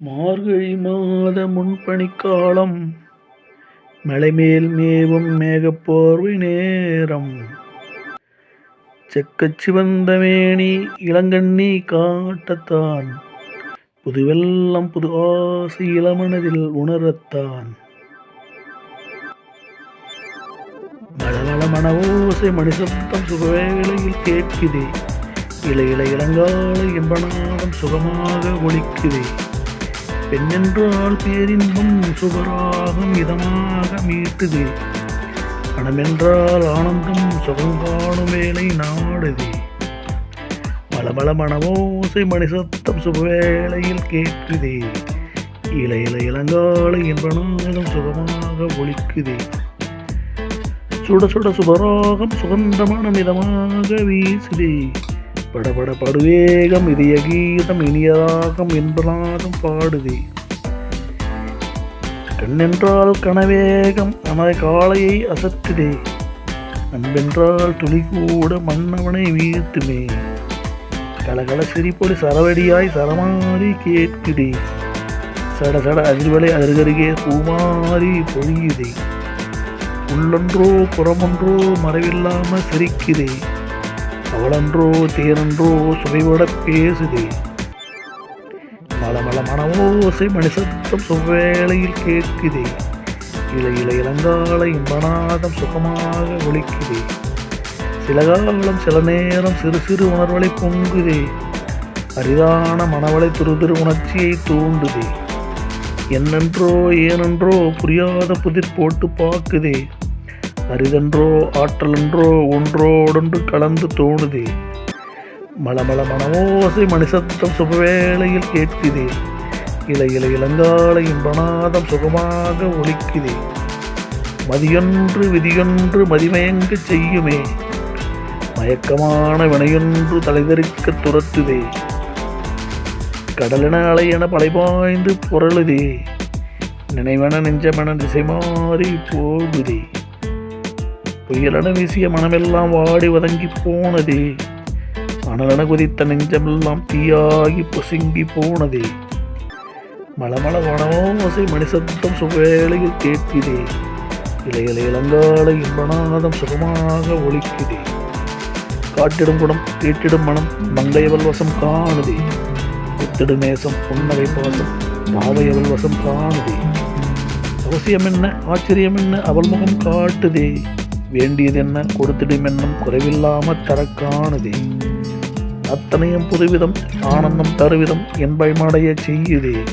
மார்கழி மாத முன்பணிக்காலம் மலைமேல் மேவும் மேகப்போர்வை நேரம். செக்கச் சிவந்த மேனி இளங்கண்ணி காட்டத்தான் புதுவெல்லம் புது ஆசை இளமனதில் உணரத்தான். மழவள மனவோசை மணிசப்தம் சுகவேளையில் கேட்குதே இள இள இளங்கால இன்பநாதம் சுகமாக ஒழிக்குதே பெண்ணென்றால் பேரின்பம் சுகராகம் இதமாக மீட்டுதே. மனமென்றால் ஆனந்தம் சுகங்காணும் வேலை நாடுதே. மலமள மனமோசை மணிசத்தம் சுகவேளையில் கேட்குதே. இள இள இளங்காலை இன்பநாதம் சுகமாக ஒழிக்குதே. சுட சுட சுபராகம் சுகந்தமான மிதமாக வீசுதே. படபட படுவேகம் இதய கீதம் இனியதாகம் என்பனாகம் பாடுதே கண்ணென்றால் கனவேகம் நமது காளையை அசத்துதே அன்பென்றால் துளி கூட மன்னவனை வீழ்த்துமே. கலகல சிரிப்பொடி சரவடியாய் சரமாறி கேட்குதே. சட சட அதிர்வலை அருகருகே பூமாறி பொழியுதே. உள்ளொன்றோ புறமொன்றோ மறைவில்லாம சிரிக்குதே அவளன்றோ தேனன்றோ சுவைபட பேசுதே. மலமல மனவோசை மணிசத்தம் சுவேளையில் கேட்குதே. இலை இலை இளங்கால இன்பநாதம் சுகமாக ஒழிக்குது. சில காலம் சில நேரம் சிறு சிறு உணர்வலை பொங்குதே. அரிதான மனவளை துருதிரு உணர்ச்சியை தூண்டுதே. என்னென்றோ ஏனென்றோ புரியாத புதிர் போட்டு பார்க்குதே அரிதென்றோ ஆற்றலென்றோ ஒன்றோடொன்று கலந்து தோணுதே. மலமள மனமோசை மணிசத்தம் சுபவேளையில் கேட்குதே இலை இலை இளங்காலையும் இன்பநாதம் சுகமாக ஒலிக்குதே மதியொன்று விதியொன்று மதிமயங்க செய்யுமே. மயக்கமான வினையொன்று தலைதறிக்க துரத்துதே. கடலென அலையென பலைபாய்ந்து புரளுதே. நினைவன நெஞ்சமென திசை மாறி போகுதே. புயலென வீசிய மனமெல்லாம் வாடி வதங்கி போனதே. அனலென குதித்த நெஞ்சமெல்லாம் தீயாகி பொசுங்கி போனதே. மலமள வனமோசை மணிசத்தம் சுவேளையில் கேட்கிறே. இலையில இளங்கால இன்பநாதம் சுகமாக ஒலிக்குதே காட்டிடும் குணம் கேட்டிடும் மனம் மங்கையவள் வசம் காணுதே. புத்திடு நேசம் புன்னகை பாசம் பாவையவள் வசம் காணுதே. அவசியம் என்ன ஆச்சரியம் என்ன அவள் முகம் காட்டுதே. வேண்டியது என்ன என்னும் குறைவில்லாம தரக்கானதே. அத்தனையும் புதுவிதம் ஆனந்தம் தருவிதம் என்பயமடைய செய்யுதே.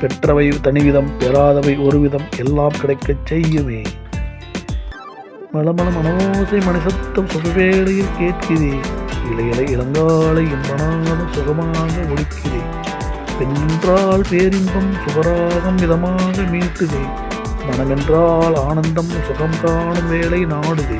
பெற்றவை தனிவிதம் பெறாதவை ஒருவிதம் எல்லாம் கிடைக்கச் செய்யுமே. மலமல மனோசை மணிசத்தம் சுகவேளையில் கேட்குதே இலையில இளங்காலை இன்பனாலும் சுகமாக ஒழிக்குதே பெண்ணென்றால் பேரின்பம் சுகராகம் விதமாக மீட்டுதே. மனமென்றால் ஆனந்தம் சுகம் காணும் வேலை நாடுதே